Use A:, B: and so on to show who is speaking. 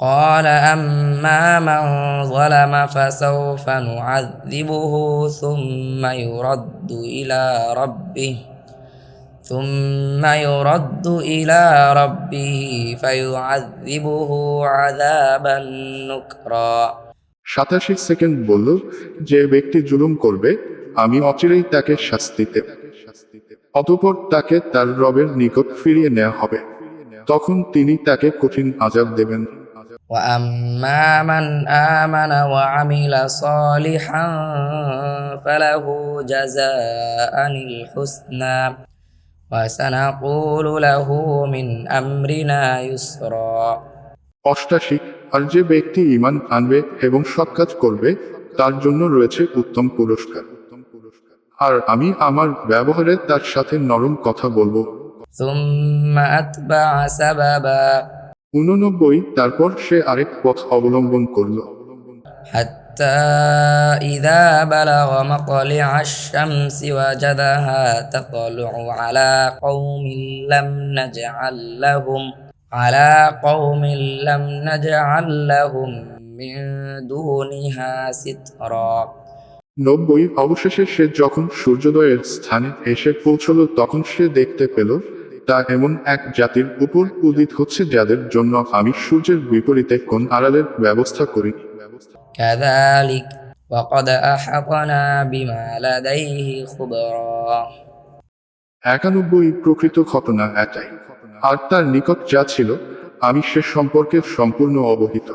A: قال أما من ظلم فسوف نعذبه ثم يرد إلى ربه ثم يرد إلى ربه فيعذبه عذابا نكرا
B: সাতাশি সেকেন্ড বলল যে ব্যক্তি জুলুম করবে আমি অচিরেই তাকে শাস্তি দেব অতঃপর তাকে তার রবের নিকট ফিরিয়ে নেওয়া হবে তখন তিনি তাকে কঠিন আজাব দেবেন
A: وأما من آمن وعمل صالحا فله جزاء الحسنى وسنقول له من أمرنا يسرا
B: অষ্টাশি আর যে ব্যক্তি ইমান আনবে এবং সৎ কাজ করবে তার জন্য রয়েছে উত্তম পুরস্কার আর আমি আমার ব্যবহারে তার সাথে নরম কথা বলবো
A: ثم أتبع سببا
B: উননব্বই তারপর সে আরেক পথ অবলম্বন করল
A: حتى إذا بلغ مطلع الشمس وجدها تطلع على قوم لم نجعل لهم على قوم لم نجعل لهم من دونها سترا
B: নব্বই অবশেষে সে যখন সূর্যোদয়ের স্থানে এসে পৌঁছল তখন সে দেখতে পেল তা এমন এক জাতির উপর উদিত হচ্ছে যাদের জন্য আমি সূর্যের বিপরীতে কোন আড়ালের ব্যবস্থা করি
A: كذلك وقد أحطنا بما لديه خبرا
B: একানব্বই প্রকৃত ঘটনা এটাই আর তার নিকট যা ছিল আমি সে সম্পর্কে সম্পূর্ণ অবহিত